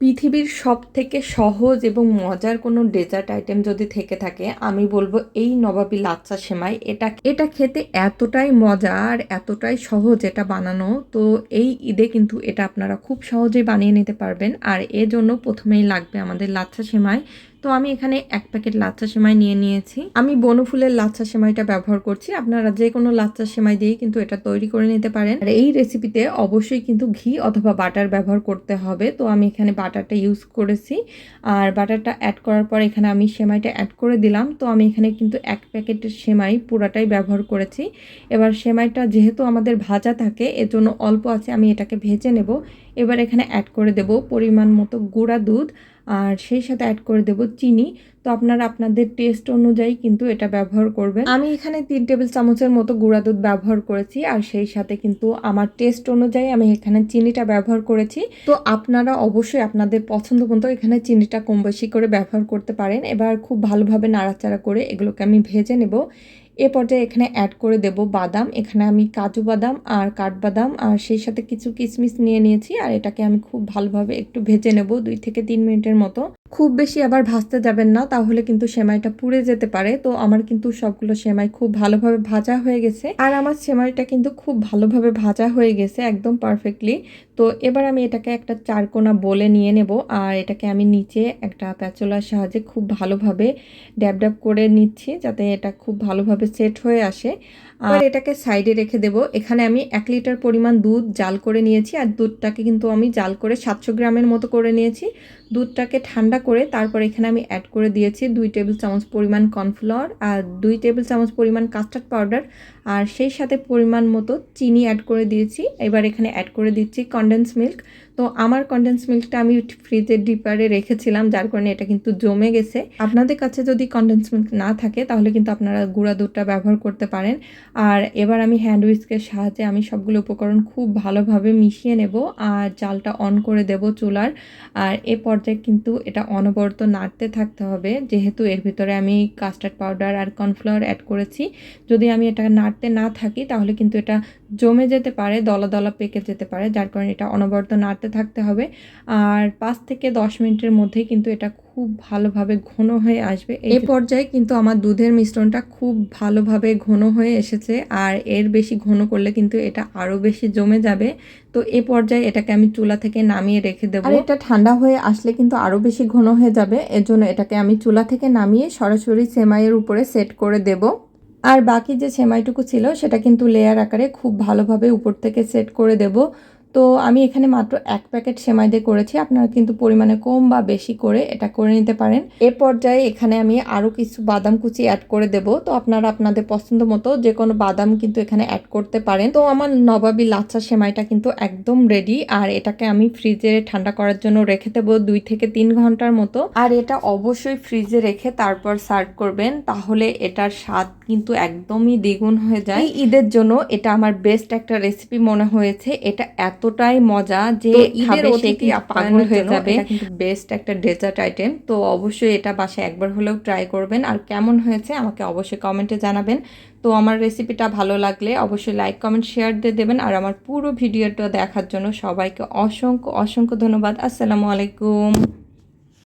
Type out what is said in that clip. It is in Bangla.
পৃথিবীর সব থেকে সহজ এবং মজার কোনো ডেজার্ট আইটেম যদি থেকে থাকে, আমি বলব এই নবাবি লাচ্চা সেমাই। এটা এটা খেতে এতটাই মজা আর এতটাই সহজ এটা বানানো, তো এই ঈদে কিন্তু এটা আপনারা খুব সহজেই বানিয়ে নিতে পারবেন। আর এজন্য প্রথমেই লাগবে আমাদের লাচ্চা সেমাই। তো আমি এখানে এক প্যাকেট লাচ্চা সেমাই নিয়ে নিয়েছি। আমি বনফুলের লাচ্চা সেমাইটা ব্যবহার করছি। আপনারা যে কোনো লাচ্চা সেমাই দিয়ে কিন্তু এটা তৈরি করে নিতে পারেন। আর এই রেসিপিতে অবশ্যই কিন্তু ঘি অথবা বাটার ব্যবহার করতে হবে। তো আমি এখানে বাটারটা ইউজ করেছি। আর বাটারটা অ্যাড করার পর এখানে আমি সেমাইটা অ্যাড করে দিলাম। তো আমি এখানে কিন্তু এক প্যাকেটের সেমাই পুরাটাই ব্যবহার করেছি। এবার সেমাইটা যেহেতু আমাদের ভাজা থাকে, এজন্য অল্প আছে, আমি এটাকে ভেজে নেব। এবার এখানে অ্যাড করে দেব পরিমাণ মতো গুঁড়া দুধ। আর সেই সাথে অ্যাড করে দেব চিনি। তো আপনারা আপনাদের টেস্ট অনুযায়ী কিন্তু এটা ব্যবহার করবেন। আমি এখানে তিন টেবিল চামচের মতো গুঁড়া দুধ ব্যবহার করেছি আর সেই সাথে কিন্তু আমার টেস্ট অনুযায়ী আমি এখানে চিনিটা ব্যবহার করেছি। তো আপনারা অবশ্যই আপনাদের পছন্দ মতো এখানে চিনিটা কম বেশি করে ব্যবহার করতে পারেন। এবার খুব ভালোভাবে নাড়াচাড়া করে এগুলোকে আমি ভেজে নেব। এ পর্যায়ে এখানে অ্যাড করে দেব বাদাম। এখানে আমি কাজু বাদাম আর কাঠবাদাম আর সেই সাথে কিছু কিশমিশ নিয়ে নিয়েছি আর এটাকে আমি খুব ভালোভাবে একটু ভেজে নেব দুই থেকে তিন মিনিটের মতো। খুব বেশি আবার ভাজতে যাবেন না, তাহলে কিন্তু সেমাইটা পুড়ে যেতে পারে। তো আমার কিন্তু সবগুলো সেমাই খুব ভালোভাবে ভাজা হয়ে গেছে। আর আমার সেমাইটা কিন্তু খুব ভালোভাবে ভাজা হয়ে গেছে একদম পারফেক্টলি। তো এবার আমি এটাকে একটা চারকোনা বলে নিয়ে নেব। আর এটাকে আমি নিচে একটা প্যাচলার সাহায্যে খুব ভালোভাবে ড্যাব ড্যাব করে নিচ্ছি, যাতে এটা খুব ভালোভাবে সেট হয়ে আসে। আর এটাকে সাইডে রেখে দেব। এখানে আমি এক লিটার পরিমাণ দুধ জাল করে নিয়েছি আর দুধটাকে কিন্তু আমি জাল করে সাতশো গ্রামের মতো করে নিয়েছি। দুধটাকে ঠান্ডা করে তারপর এখানে আমি অ্যাড করে দিয়েছি দুই টেবিল চামচ পরিমাণ কর্নফ্লাওয়ার আর দুই টেবিল চামচ পরিমাণ কাস্টার্ড পাউডার আর সেই সাথে পরিমাণ মতো চিনি অ্যাড করে দিয়েছি। এবার এখানে অ্যাড করে দিচ্ছি কন্ডেন্স মিল্ক তো আমার কন্ডেন্স মিল্কটা আমি ফ্রিজের ডিপারে রেখেছিলাম, যার কারণে এটা কিন্তু জমে গেছে। আপনাদের কাছে যদি কন্ডেন্স মিল্ক না থাকে, তাহলে কিন্তু আপনারা গুঁড়া দুধটা ব্যবহার করতে পারেন। আর এবার আমি হ্যান্ড উইস্কের সাহায্যে আমি সবগুলো উপকরণ খুব ভালোভাবে মিশিয়ে নেব আর জালটা অন করে দেব চুলার। আর এ পর্যায়ে কিন্তু এটা অনবরত নাড়তে থাকতে হবে, যেহেতু এর ভিতরে আমি কাস্টার্ড পাউডার আর কর্নফ্লাওয়ার অ্যাড করেছি। যদি আমি এটা নাড়তে না থাকি, তাহলে কিন্তু এটা জমে যেতে পারে দলা দলা পেকে যেতে পারে, যার কারণে এটা অনবরত নাড়তে থাকতে হবে। আর পাঁচ থেকে দশ মিনিটের মধ্যেই কিন্তু এটা খুব ভালোভাবে ঘন হয়ে আসবে। এই পর্যায়ে কিন্তু আমার দুধের মিশ্রণটা খুব ভালোভাবে ঘন হয়ে এসেছে। আর এর বেশি ঘন করলে কিন্তু এটা আরও বেশি জমে যাবে। তো এ পর্যায়ে এটাকে আমি চুলা থেকে নামিয়ে রেখে দেবো। আর এটা ঠান্ডা হয়ে আসলে কিন্তু আরও বেশি ঘন হয়ে যাবে। এর জন্য এটাকে আমি চুলা থেকে নামিয়ে সরাসরি সেমাইয়ের উপরে সেট করে দেবো। আর বাকি যে সেমাইটুকু ছিল সেটা কিন্তু লেয়ার আকারে খুব ভালোভাবে উপর থেকে সেট করে দেব। তো আমি এখানে মাত্র এক প্যাকেট সেমাই দিয়ে করেছি। আপনারা কিন্তু পরিমাণে কম বা বেশি করে এটা করে নিতে পারেন। এ পর্যায়ে এখানে আমি আরও কিছু বাদাম কুচি অ্যাড করে দেব। তো আপনারা আপনাদের পছন্দ মতো যে কোনো বাদাম কিন্তু এখানে অ্যাড করতে পারেন। তো আমার নবাবী লাচ্ছা সেমাইটা কিন্তু একদম রেডি আর এটাকে আমি ফ্রিজে ঠান্ডা করার জন্য রেখে দেবো দুই থেকে তিন ঘণ্টার মতো। আর এটা অবশ্যই ফ্রিজে রেখে তারপর সার্ভ করবেন। তাহলে এটার স্বাদ কিন্তু একদমই দ্বিগুণ হয়ে যায়। ঈদের জন্য এটা আমার বেস্ট একটা রেসিপি মনে হয়েছে। এটা এতটাই মজা যে ঈদের অতিথি পাগল হয়ে যাবে। বেস্ট একটা ডেজার্ট আইটেম তো অবশ্যই এটা বাসায় একবার হলেও ট্রাই করবেন। আর কেমন হয়েছে আমাকে অবশ্যই কমেন্টে জানাবেন। তো আমার রেসিপিটা ভালো লাগলে অবশ্যই লাইক কমেন্ট শেয়ার দিয়ে দেবেন। আর আমার পুরো ভিডিওটা দেখার জন্য সবাইকে অসংখ্য অসংখ্য ধন্যবাদ। আসসালামু আলাইকুম।